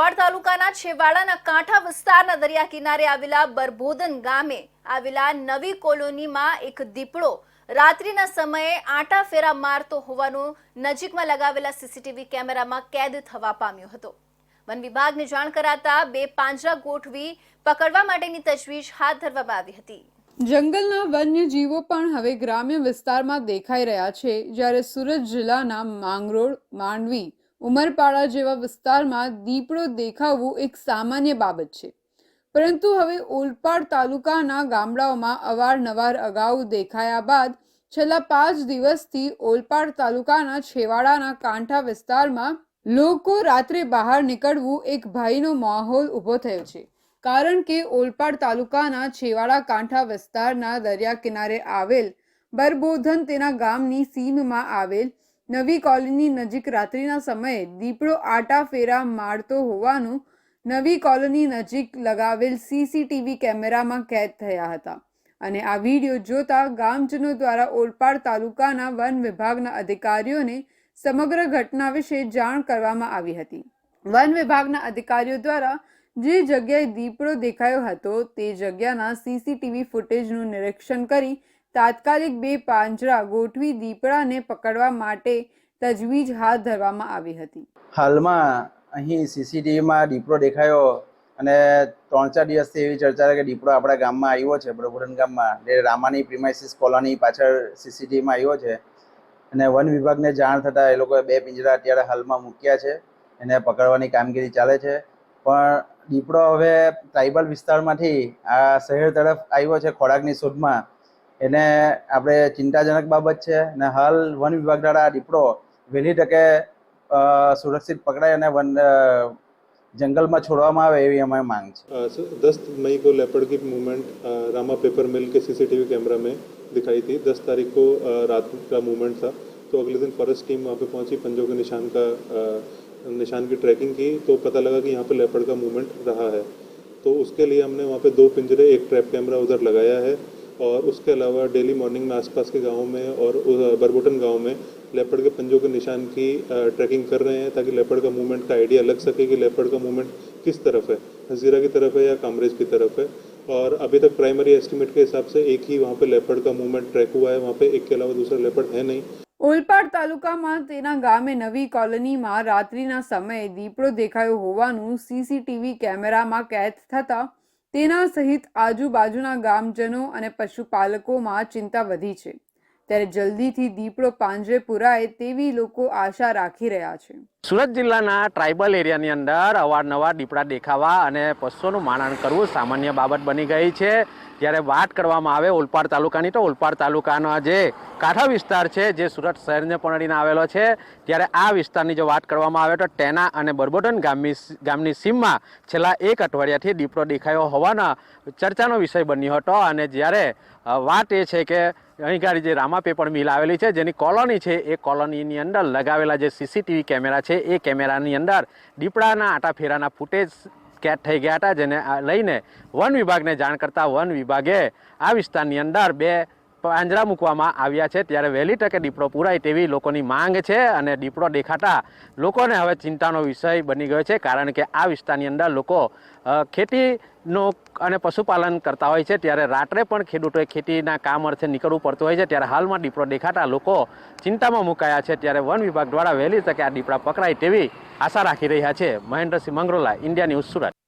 ઓલપાડ તાલુકાના છેવાડાના કાંઠા વિસ્તારના દરિયા કિનારે આવેલા બરબોદન ગામે આવેલા નવી કોલોનીમાં એક દીપડો રાત્રિના સમયે આટા ફેરા મારતો હોવાનું નજીકમાં લગાવેલા સીસીટીવી કેમેરામાં કેદ થવા પામ્યો હતો. વન વિભાગને જાણ કરાતા બે પાંજરા ગોઠવી પકડવા માટેની તજવીજ હાથ ધરવામાં આવી હતી. જંગલના વન્યજીવો પણ હવે ગ્રામ્ય વિસ્તારમાં દેખાઈ રહ્યા છે, જ્યારે સુરત જિલ્લાના માંગરોળ, માંડવી ઉમરપાડા જેવા વિસ્તારમાં દીપડો દેખાવું એક સામાન્ય બાબત છે. પરંતુ હવે ઓલપાડ તાલુકાના ગામડાઓમાં અવારનવાર અગાઉ દેખાયા બાદ છેલ્લા પાંચ દિવસથી ઓલપાડ તાલુકાના છેવાડાના કાંઠા વિસ્તારમાં લોકો રાત્રે બહાર નીકળવું એક ભયનો માહોલ ઊભો થયો છે. કારણ કે ઓલપાડ તાલુકાના છેવાડા કાંઠા વિસ્તારના દરિયા કિનારે આવેલ બરબોધન તેના ગામની સીમમાં આવેલ નવી કોલોની નજીક રાત્રિના સમયે દીપડો આટા ફેરા મારતો હોવાનું નવી કોલોની નજીક લગાવેલ સીસીટીવી કેમેરામાં કેદ થયા હતા. અને આ વીડિયો જોતા ગામજનો દ્વારા ઓલપાડ તાલુકાના વન વિભાગના અધિકારીઓને સમગ્ર ઘટના વિશે જાણ કરવામાં આવી હતી. વન વિભાગના અધિકારીઓ દ્વારા જે જગ્યાએ દીપડો દેખાયો હતો તે જગ્યાના સીસીટીવી ફૂટેજનું નિરીક્ષણ કરી તાત્કાલિક બે પાંજરા ગોઠવી દીપડાને પકડવા માટે તજવીજ હાથ ધરવામાં આવી હતી. હાલમાં અહીં સીસીટીવીમાં દીપડો દેખાયો અને ત્રણ ચાર દિવસથી એવી ચર્ચા કે દીપડો આપણા ગામમાં આવ્યો છે બરોબરન ગામમાં. એટલે રામાની પ્રિમાઇસીસ કોલોની પાછળ સીસીટીવીમાં આવ્યો છે. અને વન વિભાગને જાણ થતાં એ લોકોએ બે પિંજરા અત્યારે હાલમાં મૂક્યા છે. એને પકડવાની કામગીરી ચાલે છે. પણ દીપડો હવે ટ્રાઇબલ વિસ્તારમાંથી આ શહેર તરફ આવ્યો છે, ખોરાકની શોધમાં. એને આપણે ચિંતાજનક બાબત છે અને હાલ વન વિભાગ દ્વારા આ દીપડો વહેલી તકે અ, સુરક્ષિત પકડાય અને વન અ, જંગલમાં છોડવામાં આવે એવી અમારી માંગ છે दस मई को लेपर्ड की मूवमेंट रामा पेपर मिल के सीसीटीवी कैमरा में दिखाई थी दस तारीख को अ, रात का मूवमेंट था तो अगले दिन फॉरेस्ट टीम वहाँ पे पहुंची पंजों के निशान का अ, निशान की ट्रैकिंग की तो पता लगा कि यहाँ पे लेपर्ड का मूवमेंट रहा है तो उसके लिए हमने वहाँ पे दो पिंजरे एक ट्रैप कैमरा उधर लगाया है और उसके अलावा डेली मॉर्निंग में आसपास के गाँव में और उस- बरबोटन गाँव में लेपर्ड के पंजों के निशान की अ, ट्रैकिंग कर रहे हैं ताकि लेपर्ड का मूवमेंट का आइडिया लग सके कि लेपर्ड का मूवमेंट किस तरफ है हजीरा की तरफ है या कामरेज की तरफ है और अभी तक प्राइमरी एस्टिमेट के हिसाब से एक ही वहाँ पे लेपर्ड का मूवमेंट ट्रैक हुआ है वहाँ पे एक के अलावा दूसरा लेपर्ड है नहीं ઓલપાડ તાલુકામાં તેના ગામે નવી કોલોનીમાં રાત્રિના સમયે દીપડો દેખાયો હોવાનું સીસીટીવી કેમેરામાં કેદ થતા તેના સહિત આજુબાજુના ગામજનો અને પશુપાલકોમાં ચિંતા વધી છે. ત્યારે જલ્દીથી દીપડો પાંજરે પુરાય તેવી લોકો આશા રાખી રહ્યા છે. સુરત જિલ્લાના ટ્રાઇબલ એરિયાની અંદર અવારનવાર દીપડા દેખાવા અને પશુઓનું મારણ કરવું સામાન્ય બાબત બની ગઈ છે. જ્યારે વાત કરવામાં આવે ઓલપાડ તાલુકાની તો ઓલપાડ તાલુકાનો જે કાંઠા વિસ્તાર છે, જે સુરત શહેરને પણડીને આવેલો છે, ત્યારે આ વિસ્તારની જો વાત કરવામાં આવે તો ટેના અને બરબોટન ગામની ગામની સીમમાં છેલ્લા એક અઠવાડિયાથી દીપડો દેખાયો હોવાના ચર્ચાનો વિષય બન્યો હતો. અને જ્યારે વાત એ છે કે અહીં ગાડી જે રામા પેપર મિલ આવેલી છે, જેની કોલોની છે, એ કોલોનીની અંદર લગાવેલા જે સીસીટીવી કેમેરા છે, એ કેમેરાની અંદર દીપડાના આટાફેરાના ફૂટેજ કેદ થઈ ગયા હતા, જેને લઈને વન વિભાગને જાણ કરતાં વન વિભાગે આ વિસ્તારની અંદર બે પાંજરા મૂકવામાં આવ્યા છે ત્યારે વહેલી તકે દીપડો પૂરાય તેવી લોકોની માંગ છે અને દીપડો દેખાતા લોકોને હવે ચિંતાનો વિષય બની ગયો છે કારણ કે આ વિસ્તારની અંદર લોકો ખેતીનો અને પશુપાલન કરતા હોય છે. ત્યારે રાત્રે પણ ખેડૂતોએ ખેતીના કામ અર્થે નીકળવું પડતું હોય છે. ત્યારે હાલમાં દીપડો દેખાતા લોકો ચિંતામાં મુકાયા છે. ત્યારે વન વિભાગ દ્વારા વહેલી તકે આ દીપડા પકડાય તેવી આશા રાખી રહ્યા છે. Mahendrasinh Mangrola, India news Surat.